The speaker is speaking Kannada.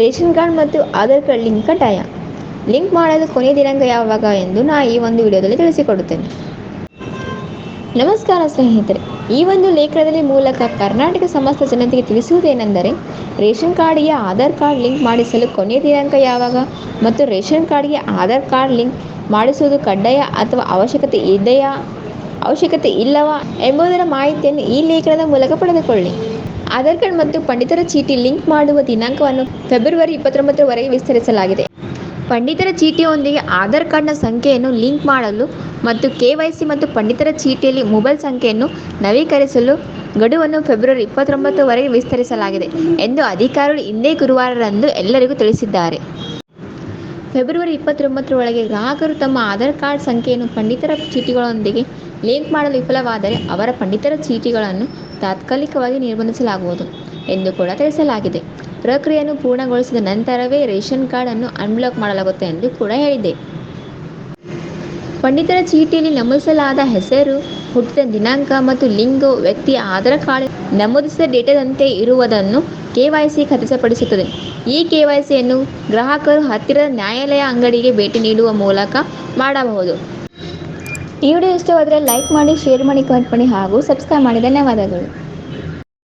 ರೇಷನ್ ಕಾರ್ಡ್ ಮತ್ತು ಆಧಾರ್ ಕಾರ್ಡ್ ಲಿಂಕ್ ಕಡ್ಡಾಯ. ಲಿಂಕ್ ಮಾಡಲು ಕೊನೆಯ ದಿನಾಂಕ ಯಾವಾಗ ಎಂದು ನಾ ಈ ಒಂದು ವಿಡಿಯೋದಲ್ಲಿ ತಿಳಿಸಿಕೊಡುತ್ತೇನೆ. ನಮಸ್ಕಾರ ಸ್ನೇಹಿತರೆ, ಈ ಒಂದು ಲೇಖನದಲ್ಲಿ ಮೂಲಕ ಕರ್ನಾಟಕ ಸಮಸ್ತ ಜನತೆಗೆ ತಿಳಿಸುವುದೇನೆಂದರೆ, ರೇಷನ್ ಕಾರ್ಡ್ಗೆ ಆಧಾರ್ ಕಾರ್ಡ್ ಲಿಂಕ್ ಮಾಡಿಸಲು ಕೊನೆಯ ದಿನಾಂಕ ಯಾವಾಗ ಮತ್ತು ರೇಷನ್ ಕಾರ್ಡ್ಗೆ ಆಧಾರ್ ಕಾರ್ಡ್ ಲಿಂಕ್ ಮಾಡಿಸುವುದು ಕಡ್ಡಾಯ ಅಥವಾ ಅವಶ್ಯಕತೆ ಇದೆಯಾ? ಅವಶ್ಯಕತೆ ಇಲ್ಲವಾ ಎಂಬುದರ ಮಾಹಿತಿಯನ್ನು ಈ ಲೇಖನದ ಮೂಲಕ ಪಡೆದುಕೊಳ್ಳಿ. ಆಧಾರ್ ಕಾರ್ಡ್ ಮತ್ತು ಪಂಡಿತರ ಚೀಟಿ ಲಿಂಕ್ ಮಾಡುವ ದಿನಾಂಕವನ್ನು ಫೆಬ್ರವರಿ ಇಪ್ಪತ್ತೊಂಬತ್ತರವರೆಗೆ ವಿಸ್ತರಿಸಲಾಗಿದೆ. ಪಂಡಿತರ ಚೀಟಿಯೊಂದಿಗೆ ಆಧಾರ್ ಕಾರ್ಡ್ನ ಸಂಖ್ಯೆಯನ್ನು ಲಿಂಕ್ ಮಾಡಲು ಮತ್ತು ಕೆ.ವೈ.ಸಿ ಮತ್ತು ಪಂಡಿತರ ಚೀಟಿಯಲ್ಲಿ ಮೊಬೈಲ್ ಸಂಖ್ಯೆಯನ್ನು ನವೀಕರಿಸಲು ಗಡುವನ್ನು ಫೆಬ್ರವರಿ ಇಪ್ಪತ್ತೊಂಬತ್ತರವರೆಗೆ ವಿಸ್ತರಿಸಲಾಗಿದೆ ಎಂದು ಅಧಿಕಾರಿಗಳು ಇಂದೇ ಗುರುವಾರರಂದು ಎಲ್ಲರಿಗೂ ತಿಳಿಸಿದ್ದಾರೆ. ಫೆಬ್ರವರಿ ಇಪ್ಪತ್ತೊಂಬತ್ತರೊಳಗೆ ಗ್ರಾಹಕರು ತಮ್ಮ ಆಧಾರ್ ಕಾರ್ಡ್ ಸಂಖ್ಯೆಯನ್ನು ಪಂಡಿತರ ಚೀಟಿಗಳೊಂದಿಗೆ ಲಿಂಕ್ ಮಾಡಲು ವಿಫಲವಾದರೆ ಅವರ ಪಂಡಿತರ ಚೀಟಿಗಳನ್ನು ತಾತ್ಕಾಲಿಕವಾಗಿ ನಿರ್ಬಂಧಿಸಲಾಗುವುದು ಎಂದು ಕೂಡ ತಿಳಿಸಲಾಗಿದೆ. ಪ್ರಕ್ರಿಯೆಯನ್ನು ಪೂರ್ಣಗೊಳಿಸಿದ ನಂತರವೇ ರೇಷನ್ ಕಾರ್ಡ್ ಅನ್ನು ಅನ್ಬ್ಲಾಕ್ ಮಾಡಲಾಗುತ್ತೆ ಎಂದು ಕೂಡ ಹೇಳಿದೆ. ಪಂಡಿತರ ಚೀಟಿಯಲ್ಲಿ ನಮೂದಿಸಲಾದ ಹೆಸರು, ಹುಟ್ಟಿದ ದಿನಾಂಕ ಮತ್ತು ಲಿಂಗ ವ್ಯಕ್ತಿಯ ಆಧಾರ್ ಕಾರ್ಡ್ ನಮೂದಿಸಿದ ಡೇಟಾದಂತೆ ಇರುವುದನ್ನು ಕೆವೈಸಿ ಖಚಿತಪಡಿಸುತ್ತದೆ. ಈ ಕೆವೈಸಿಯನ್ನು ಗ್ರಾಹಕರು ಹತ್ತಿರದ ನ್ಯಾಯಾಲಯ ಅಂಗಡಿಗೆ ಭೇಟಿ ನೀಡುವ ಮೂಲಕ ಮಾಡಬಹುದು. ಈ ವಿಡಿಯೋ ಇಷ್ಟವಾದರೆ ಲೈಕ್ ಮಾಡಿ ಶೇರ್ ಮಾಡಿ ಕಮೆಂಟ್ ಮಾಡಿ ಹಾಗೂ ಸಬ್ಸ್ಕ್ರೈಬ್ ಮಾಡಿ. ಧನ್ಯವಾದಗಳು.